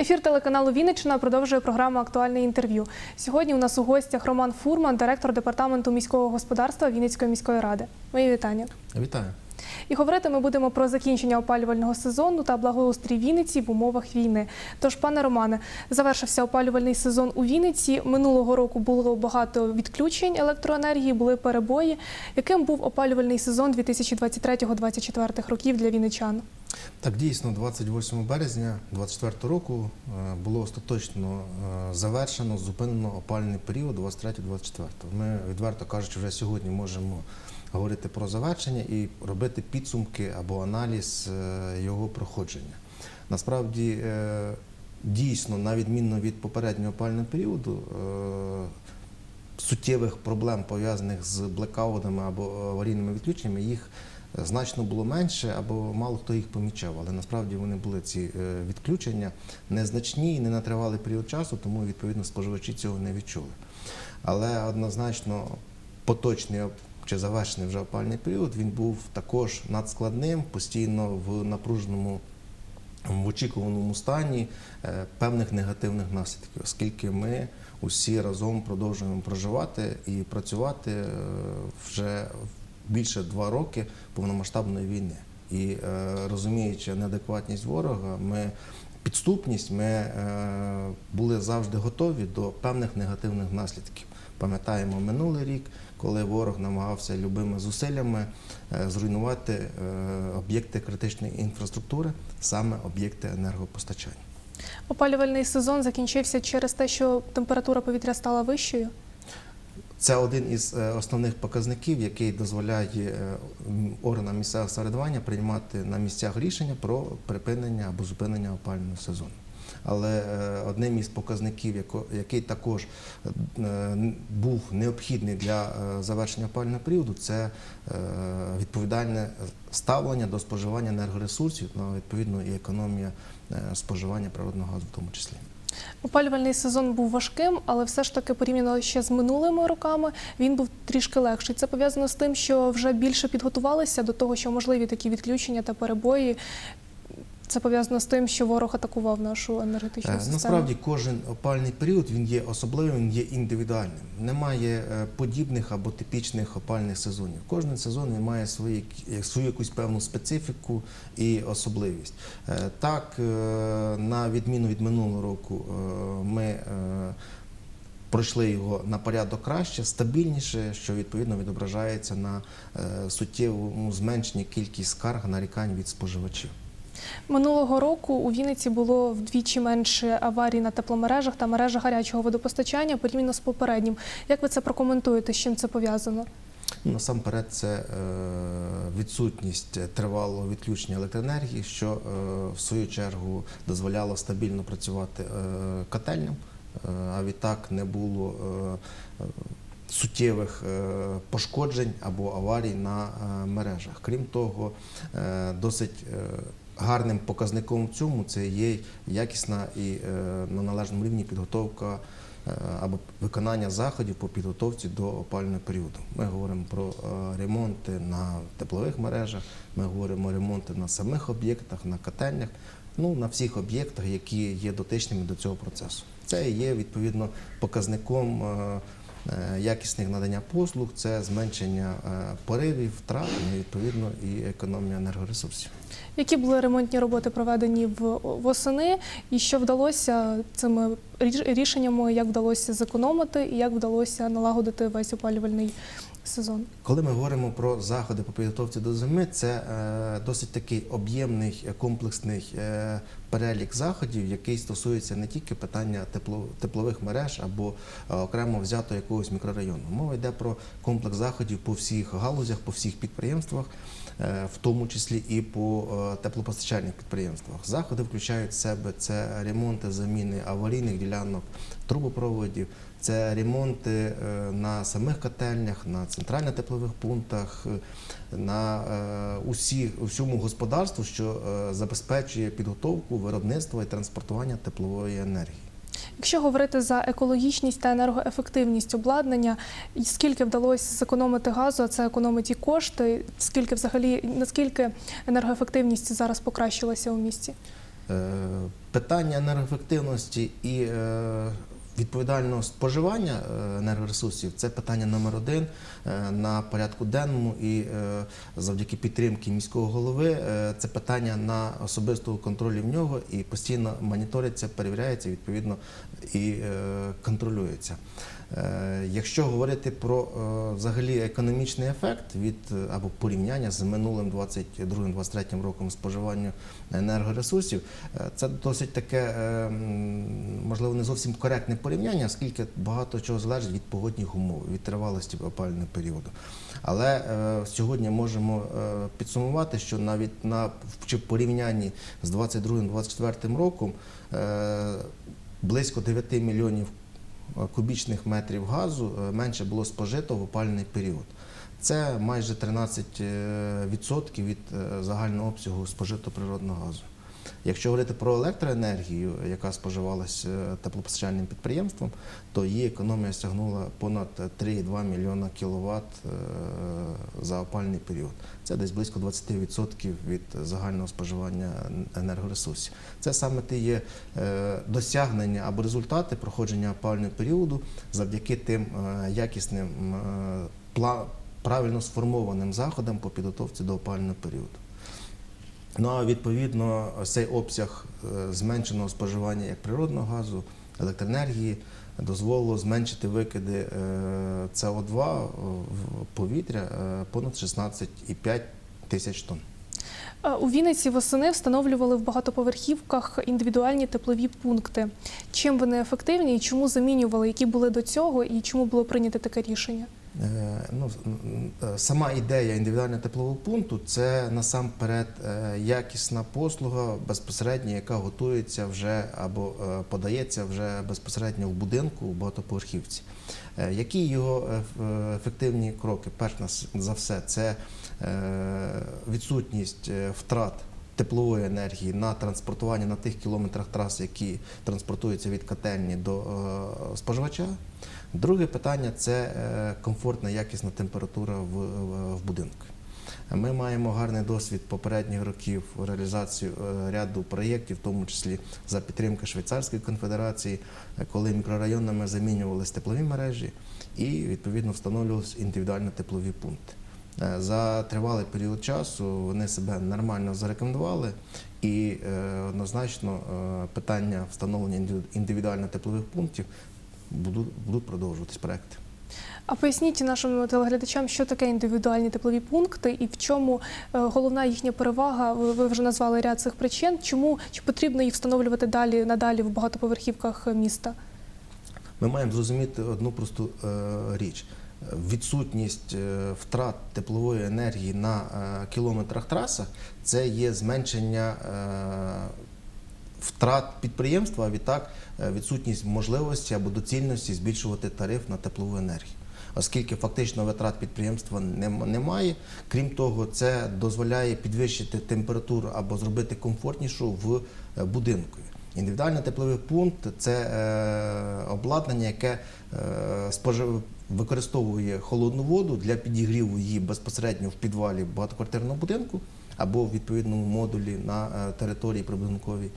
Ефір телеканалу Вінниччина продовжує програму Актуальне інтерв'ю. Сьогодні у нас у гостях Роман Фурман, директор департаменту міського господарства Вінницької міської ради. Мої вітання. Вітаю. І говорити ми будемо про закінчення опалювального сезону та благоустрій Вінниці в умовах війни. Тож, пане Романе, завершився опалювальний сезон у Вінниці. Минулого року було багато відключень електроенергії, були перебої. Яким був опалювальний сезон 2023-2024 років для вінничан? Так, дійсно, 28 березня 2024 року е, було остаточно е, завершено, зупинено опальний період 23-24. Ми, відверто кажучи, вже сьогодні можемо говорити про завершення і робити підсумки або аналіз е, його проходження. Насправді, дійсно, на відміну від попереднього опального періоду, суттєвих проблем пов'язаних з блекаутами або аварійними відключеннями їх значно було менше або мало хто їх помічав. Але насправді вони були ці е, відключення незначні і не на тривалий період часу, тому відповідно споживачі цього не відчули. Але однозначно поточний чи завершений вже опальний період він був також надскладним, постійно в напруженому в очікуваному стані е, певних негативних наслідків, оскільки ми усі разом продовжуємо проживати і працювати е, вже більше два роки повномасштабної війни. І е, розуміючи неадекватність ворога, ми підступність, ми е, були завжди готові до певних негативних наслідків. Пам'ятаємо минулий рік, коли ворог намагався любими зусиллями е, зруйнувати об'єкти критичної інфраструктури, саме об'єкти енергопостачання. Опалювальний сезон закінчився через те, що температура повітря стала вищою. Це один із е, основних показників, який дозволяє е, органам місцевого самоврядування приймати на місцях рішення про припинення або зупинення опалювального сезону. Але е, одним із показників, який також був необхідний для завершення опалювального періоду, це відповідальне ставлення до споживання енергоресурсів, ну, відповідно і економія споживання природного газу в тому числі. Опалювальний сезон був важким, але все ж таки порівняно ще з минулими роками він був трішки легший. Це пов'язано з тим, що вже більше підготувалися до того, що можливі такі відключення та перебої. Це пов'язано з тим, що ворог атакував нашу енергетичну Е, систему. Насправді кожен опальний період він є особливим, він є індивідуальним. Немає е, подібних або типічних опальних сезонів. Кожен сезон він має свої, е, свою якусь певну специфіку і особливість. Так, на відміну від минулого року, ми пройшли його на порядок краще, стабільніше, що відповідно відображається на суттєвому зменшенні кількість скарг нарікань від споживачів. Минулого року у Вінниці було вдвічі менше аварій на тепломережах та мережах гарячого водопостачання порівняно з попереднім. Як ви це прокоментуєте? З чим це пов'язано? Насамперед, це е, відсутність тривалого відключення електроенергії, що е, в свою чергу дозволяло стабільно працювати е, котельням, а відтак не було суттєвих пошкоджень або аварій на мережах. Крім того, досить гарним показником в цьому це є якісна і е, на належному рівні підготовка е, або виконання заходів по підготовці до опалювального періоду. Ми говоримо про е, ремонти на теплових мережах, ми говоримо ремонти на самих об'єктах, на котельнях, ну на всіх об'єктах, які є дотичними до цього процесу. Це є відповідно показником. Е, Якісних надання послуг це зменшення е, поривів, втрат, ну, і відповідно і економія енергоресурсів. Які були ремонтні роботи проведені в восени, і що вдалося цими ріш- рішеннями, як вдалося зекономити? І як вдалося налагодити весь опалювальний сезон? Коли ми говоримо про заходи по підготовці до зими, це е, досить такий об'ємний е, комплексний е, перелік заходів, який стосується не тільки питання тепло, теплових мереж або е, окремо взято якогось мікрорайону. Мова йде про комплекс заходів по всіх галузях, по всіх підприємствах, е, в тому числі і по е, теплопостачальних підприємствах. Заходи включають в себе це ремонти, заміни аварійних ділянок, трубопроводів. Це ремонти е, на самих котельнях, на центрально-теплових пунктах, е, на е, усі, усьому господарству, що забезпечує підготовку, виробництво і транспортування теплової енергії. Якщо говорити за екологічність та енергоефективність обладнання, скільки вдалося зекономити газу, а це економить і кошти, скільки взагалі наскільки енергоефективність зараз покращилася у місті? Питання енергоефективності і відповідального споживання е, енергоресурсів це питання номер один е, на порядку денному і е, завдяки підтримки міського голови це питання на особистого контролю в нього і постійно моніториться, перевіряється, відповідно і контролюється. Е, Якщо говорити про е, взагалі економічний ефект від е, або порівняння з минулим 22-23 роком споживання енергоресурсів, це досить таке, можливо, не зовсім коректне порівняння, оскільки багато чого залежить від погодних умов, від тривалості опалювального періоду. Але сьогодні можемо підсумувати, що навіть на в порівнянні з 22-24 роком близько 9 мільйонів кубічних метрів газу е, менше було спожито в опальний період. Це майже 13% від е, загального обсягу спожитого природного газу. Якщо говорити про електроенергію, яка споживалася е, теплопостачальним підприємством, то її економія сягнула понад 3,2 мільйона кіловат е, за опальний період. Це десь близько 20% від загального споживання енергоресурсів. Це саме ті є е, досягнення або результати проходження опального періоду завдяки тим якісним правильно сформованим заходам по підготовці до опального періоду. Ну а відповідно цей обсяг е, зменшеного споживання як природного газу, електроенергії дозволило зменшити викиди е, СО2 в повітря е, понад 16,5 тисяч тонн. У Вінниці восени встановлювали в багатоповерхівках індивідуальні теплові пункти. Чим вони ефективні і чому замінювали, які були до цього, і чому було прийнято таке рішення? Е, Ну, е, сама ідея індивідуального теплового пункту це насамперед е, якісна послуга безпосередньо, яка готується вже або подається вже безпосередньо в будинку в багатоповерхівці. Які його ефективні кроки? Перш за все, це відсутність втрат теплової енергії на транспортування на тих кілометрах трас, які транспортуються від котельні до е, споживача. Друге питання це е, комфортна якісна температура в, в- будинку. Ми маємо гарний досвід попередніх років реалізацію е, ряду проєктів, в тому числі за підтримки Швейцарської конфедерації, коли мікрорайонами замінювалися теплові мережі і відповідно встановлювалися індивідуальні теплові пункти. Е, За тривалий період часу вони себе нормально зарекомендували, і однозначно питання встановлення індиві- індивідуально теплових пунктів будуть, будуть продовжуватись проекти. А поясніть нашим телеглядачам, що таке індивідуальні теплові пункти і в чому е, головна їхня перевага. Ви вже назвали ряд цих причин. Чому чи потрібно їх встановлювати далі надалі в багатоповерхівках міста? Ми маємо зрозуміти одну просту е, річ. Відсутність е, втрат теплової енергії на кілометрах трасах це є зменшення втрат підприємства, а відтак е, відсутність можливості або доцільності збільшувати тариф на теплову енергію. Оскільки фактично витрат підприємства нем- немає. Крім того, це дозволяє підвищити температуру або зробити комфортнішу в е, будинку. Індивідуальний тепловий пункт це е, обладнання, яке використовує холодну воду для підігріву її безпосередньо в підвалі багатоквартирного будинку або в відповідному модулі на е, території прибудинковій,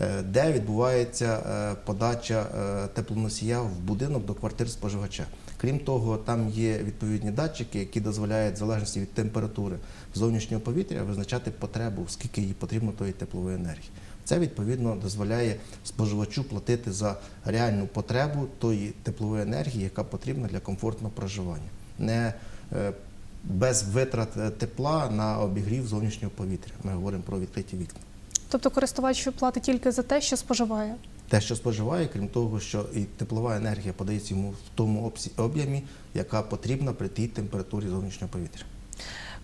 е, де відбувається е, подача теплоносія в будинок до квартир споживача. Крім того, там є відповідні датчики, які дозволяють в залежності від температури зовнішнього повітря визначати потребу, скільки їй потрібно тої теплової енергії. Це відповідно дозволяє споживачу платити за реальну потребу тої теплової енергії, яка потрібна для комфортного проживання. Не без витрат е, тепла на обігрів зовнішнього повітря. Ми говоримо про відкриті вікна. Тобто користувач платить тільки за те, що споживає. Те, що споживає, крім того, що і теплова енергія подається йому в тому об'ємі, яка потрібна при тій температурі зовнішнього повітря.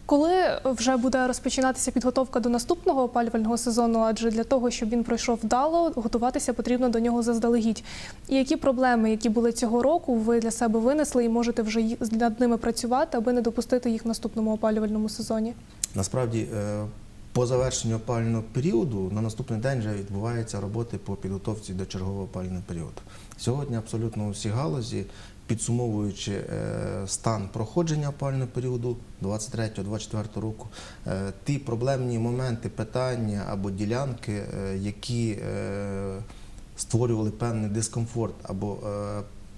Коли вже буде розпочинатися підготовка до наступного опалювального сезону, адже для того, щоб він пройшов вдало, готуватися потрібно до нього заздалегідь. І які проблеми, які були цього року, ви для себе винесли і можете вже над ними працювати, аби не допустити їх в наступному опалювальному сезоні? Насправді, е, по завершенню опалювального періоду на наступний день вже відбуваються роботи по підготовці до чергового опалювального періоду. Сьогодні абсолютно у всій галузі підсумовуючи е, стан проходження опалювального періоду 23-24 року, е, ті проблемні моменти, питання або ділянки, е, які створювали певний дискомфорт або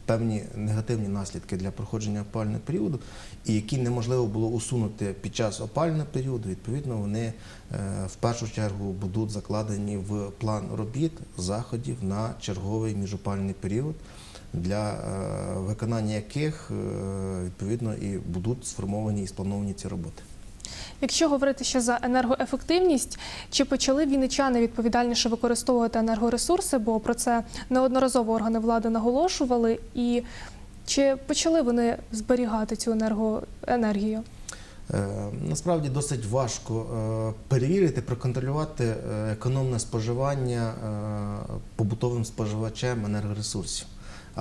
певні негативні наслідки для проходження опалювального періоду, і які неможливо було усунути під час опалювального періоду, відповідно, вони в першу чергу будуть закладені в план робіт, заходів на черговий міжопальний період, для е, виконання яких е, відповідно і будуть сформовані і сплановані ці роботи. Якщо говорити ще за енергоефективність, чи почали вінничани відповідальніше використовувати енергоресурси, бо про це неодноразово органи влади наголошували, і чи почали вони зберігати цю енергоенергію? Е, Насправді досить важко перевірити, проконтролювати економне споживання побутовим споживачем енергоресурсів.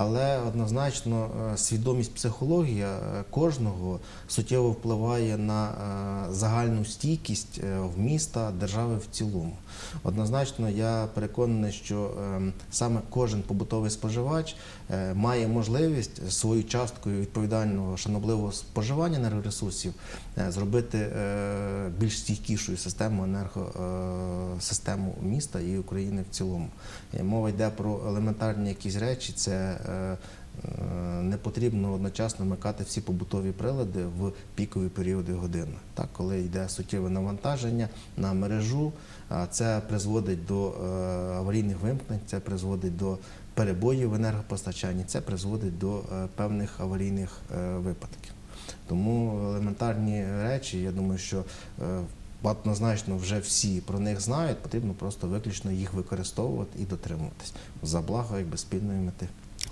Але однозначно е, свідомість психологія е, кожного суттєво впливає на е, загальну стійкість в міста, держави в цілому. Однозначно, я переконаний, що е, саме кожен побутовий споживач має можливість свою часткою відповідального шанобливого споживання енергоресурсів зробити більш стійкішою систему енергосистему міста і України в цілому. Мова йде про елементарні якісь речі. Це не потрібно одночасно вмикати всі побутові прилади в пікові періоди години. Так, коли йде суттєве навантаження на мережу, це призводить до е, аварійних вимкнень, це призводить до перебоїв в енергопостачанні, це призводить до е, певних аварійних е, випадків. Тому елементарні речі, я думаю, що е, однозначно вже всі про них знають, потрібно просто виключно їх використовувати і дотримуватись за благо якби спільної мети.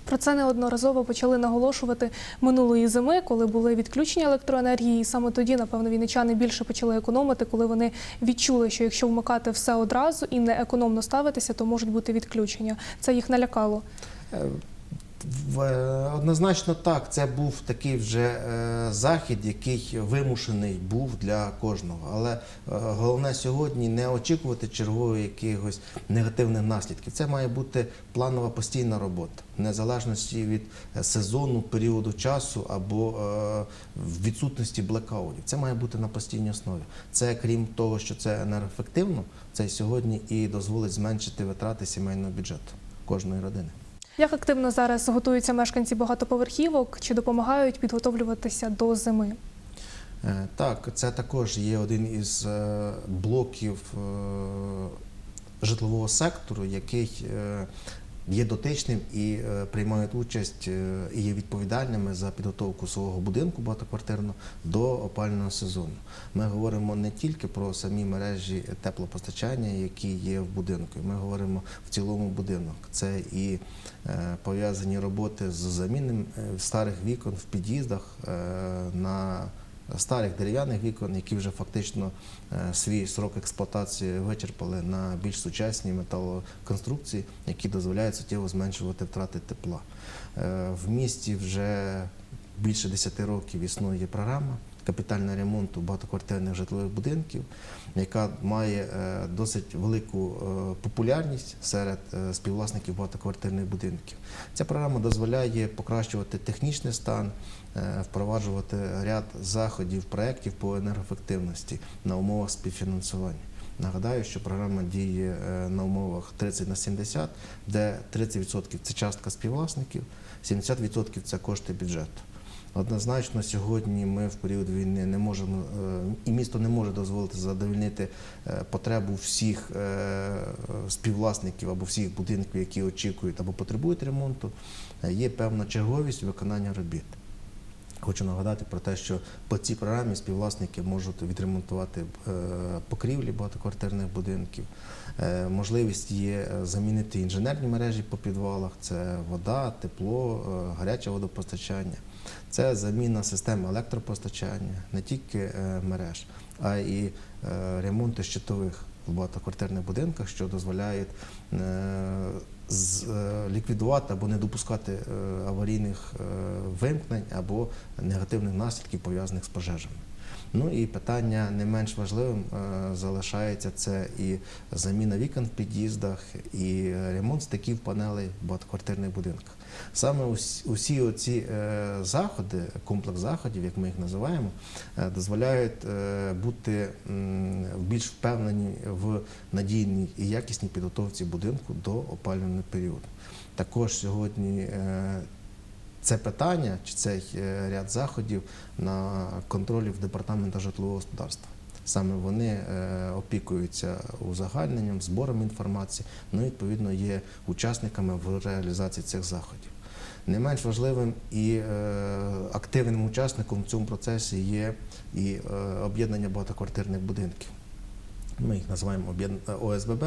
Про це неодноразово почали наголошувати минулої зими, коли були відключення електроенергії. І саме тоді, напевно, війничани більше почали економити, коли вони відчули, що якщо вмикати все одразу і не економно ставитися, то можуть бути відключення. Це їх налякало. Е, Однозначно так, це був такий вже е, захід, який вимушений був для кожного. Але е, головне сьогодні не очікувати чергових якихось негативних наслідків. Це має бути планова постійна робота, незалежності від сезону, періоду часу або відсутності блекаутів. Це має бути на постійній основі. Це крім того, що це енергоефективно, це сьогодні і дозволить зменшити витрати сімейного бюджету кожної родини. Як активно зараз готуються мешканці багатоповерхівок, чи допомагають підготовлюватися до зими? Е, Так, це також є один із е, блоків е, житлового сектору, який є дотичним і е, приймають участь е, і є відповідальними за підготовку свого будинку багатоквартирного до опального сезону. Ми говоримо не тільки про самі мережі теплопостачання, які є в будинку. Ми говоримо в цілому будинок. Це і е, пов'язані роботи з замінним е, старих вікон в під'їздах на старих дерев'яних вікон, які вже фактично е, свій срок експлуатації вичерпали на більш сучасні металоконструкції, які дозволяють суттєво зменшувати втрати тепла. Е, В місті вже більше 10 років існує програма капітального ремонту багатоквартирних житлових будинків, яка має е, досить велику е, популярність серед е, співвласників багатоквартирних будинків. Ця програма дозволяє покращувати технічний стан, впроваджувати ряд заходів, проєктів по енергоефективності на умовах співфінансування. Нагадаю, що програма діє на умовах 30 на 70, де 30% це частка співвласників, 70% це кошти бюджету. Однозначно, сьогодні ми в період війни не можемо, е, і місто не може дозволити задовольнити е, потребу всіх е, співвласників або всіх будинків, які очікують або потребують ремонту. Є певна черговість виконання робіт. Хочу нагадати про те, що по цій програмі співвласники можуть відремонтувати е, покрівлі багатоквартирних будинків. Е, Можливість є е, замінити інженерні мережі по підвалах, це вода, тепло, гаряче водопостачання. Це заміна системи електропостачання, не тільки мереж, а е, ремонти щитових в багатоквартирних будинках, що е, ліквідувати або не допускати е, аварійних е, вимкнень або негативних наслідків пов'язаних з пожежами. Ну і питання не менш важливим е, залишається це і заміна вікон в під'їздах, і ремонт стиків панелей в багатоквартирних будинках. Саме усі, оці е, заходи, комплекс заходів, як ми їх називаємо, е, дозволяють бути більш впевнені в надійній і якісній підготовці будинку до опалювального періоду. Також сьогодні це питання чи цей е, ряд заходів на контролі в департаменту житлового господарства. Саме вони е, опікуються узагальненням, збором інформації, ну і відповідно є учасниками в реалізації цих заходів. Не менш важливим і е, активним учасником в цьому процесі є і об'єднання багатоквартирних будинків. Ми їх називаємо ОСББ,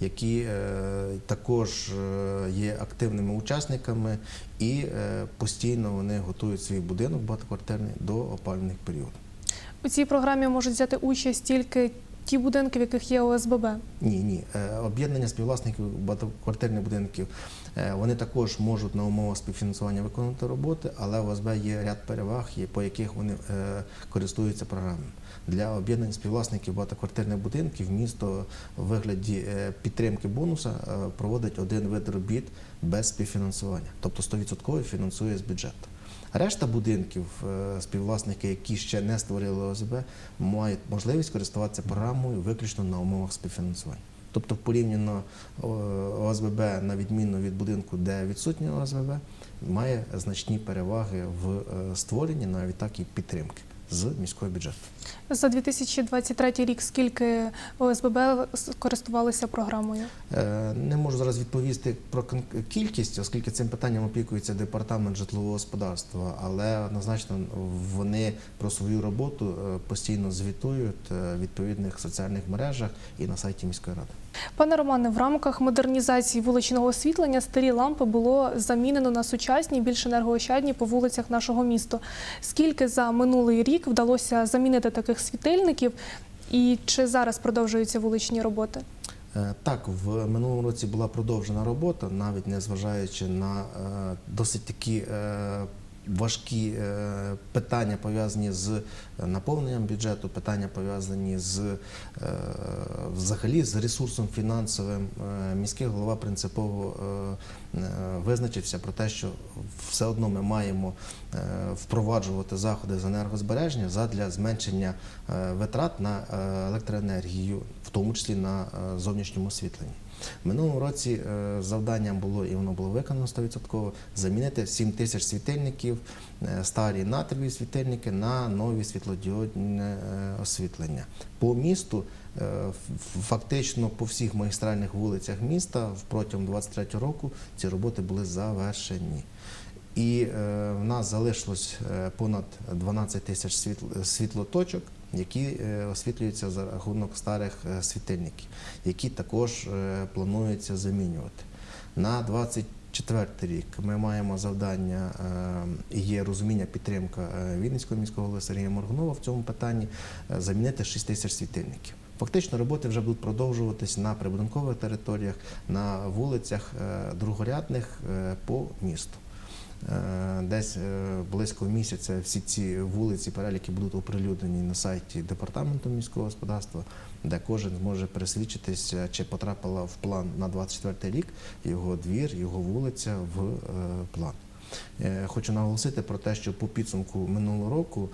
які е, також е, є активними учасниками і е, постійно вони готують свій будинок багатоквартирний до опалювальних періодів. У цій програмі можуть взяти участь тільки ті будинки, в яких є ОСББ. Ні, ні. Об'єднання співвласників багатоквартирних будинків вони також можуть на умовах співфінансування виконувати роботи, але у ОСБ є ряд переваг, по яких вони користуються програмами. Для об'єднань співвласників багатоквартирних будинків місто в вигляді е, підтримки бонуса е, проводить один вид робіт без співфінансування, тобто 100% фінансує з бюджету. Решта будинків, е, співвласники, які ще не створили ОСБ, мають можливість користуватися програмою виключно на умовах співфінансування. Тобто порівняно ОСББ, на відміну від будинку, де відсутнє ОСББ, має значні переваги в створенні, навіть так і підтримки з міського бюджету. За 2023 рік скільки ОСББ користувалися програмою? Е, Не можу зараз відповісти про кількість, оскільки цим питанням опікується департамент житлового господарства, але однозначно вони про свою роботу е, постійно звітують е, в відповідних соціальних мережах і на сайті міської ради. Пане Романе, в рамках модернізації вуличного освітлення старі лампи було замінено на сучасні, більш енергоощадні по вулицях нашого міста. Скільки за минулий рік вдалося замінити таких світильників, і чи зараз продовжуються вуличні роботи? Е, Так, в минулому році була продовжена робота, навіть не зважаючи на е, досить такі е, важкі е, питання пов'язані з наповненням бюджету, питання пов'язані з е, взагалі з ресурсом фінансовим. Е, Міський голова принципово е, е, визначився про те, що все одно ми маємо е, впроваджувати заходи з енергозбереження задля зменшення е, витрат на е, електроенергію, в тому числі на е, зовнішньому освітленні. В минулому році е, завданням було, і воно було виконано 100%, замінити 7 тисяч світильників, е, старі натриєві світильники на нові світлодіодне е, освітлення. По місту, фактично по всіх магістральних вулицях міста протягом 2023 року ці роботи були завершені. І в нас залишилось понад 12 тисяч світлоточок, які е, освітлюються за рахунок старих е, світильників, які також е, планується замінювати. На 24 рік ми маємо завдання і є розуміння підтримка Вінницького міського голови Сергія Моргунова в цьому питанні замінити 6 тисяч світильників. Фактично роботи вже будуть продовжуватись на прибудинкових територіях, на вулицях другорядних по місту. Е, Десь е, близько місяця всі ці вулиці, переліки будуть оприлюднені на сайті департаменту міського господарства, де кожен зможе пересвідчитися, чи потрапила в план на 24 рік його двір, його вулиця в е, план. Хочу наголосити про те, що по підсумку минулого року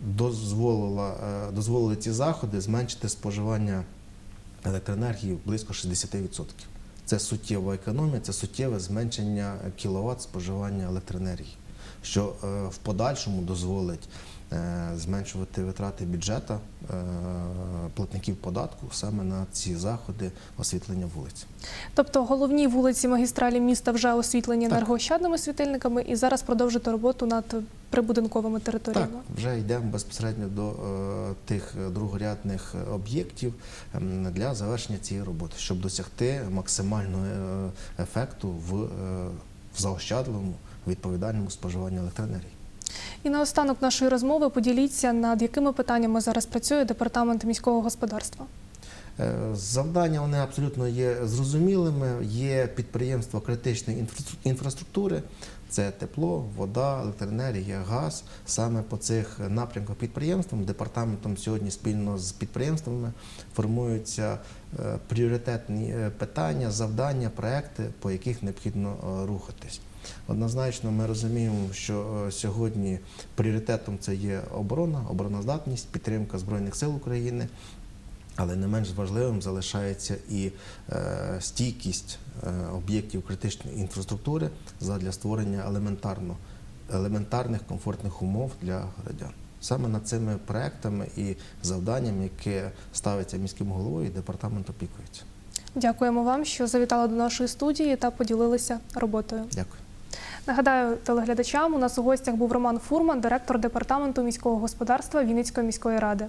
дозволила, дозволили ці заходи зменшити споживання електроенергії близько 60%. Це суттєва економія, це суттєве зменшення кіловат споживання електроенергії, що е, в подальшому дозволить зменшувати витрати бюджету е, платників податку саме на ці заходи освітлення вулиць. Тобто головні вулиці магістралі міста вже освітлені Так. енергоощадними світильниками, і зараз продовжити роботу над прибудинковими територіями. Так, вже йдемо безпосередньо до е, тих е, другорядних е, об'єктів ем, для завершення цієї роботи, щоб досягти максимального е, ефекту в, е, в заощадливому відповідальному споживанні електроенергії. І наостанок нашої розмови поділіться, над якими питаннями зараз працює департамент міського господарства. Е, Завдання вони абсолютно є зрозумілими. Є підприємства критичної інфраструк- інфраструктури. Це тепло, вода, електроенергія, газ. Саме по цих напрямках підприємством, департаментом сьогодні спільно з підприємствами формуються е, пріоритетні е, питання, завдання, проекти, по яких необхідно рухатись. Однозначно, ми розуміємо, що е, сьогодні пріоритетом це є оборона, обороноздатність, підтримка Збройних сил України. Але не менш важливим залишається і е, стійкість е, об'єктів критичної інфраструктури задля створення елементарно, елементарних комфортних умов для громадян. Саме над цими проектами і завданнями, яке ставиться міським головою, і департамент опікується. Дякуємо вам, що завітали до нашої студії та поділилися роботою. Дякую. Нагадаю телеглядачам, у нас у гостях був Роман Фурман, директор департаменту міського господарства Вінницької міської ради.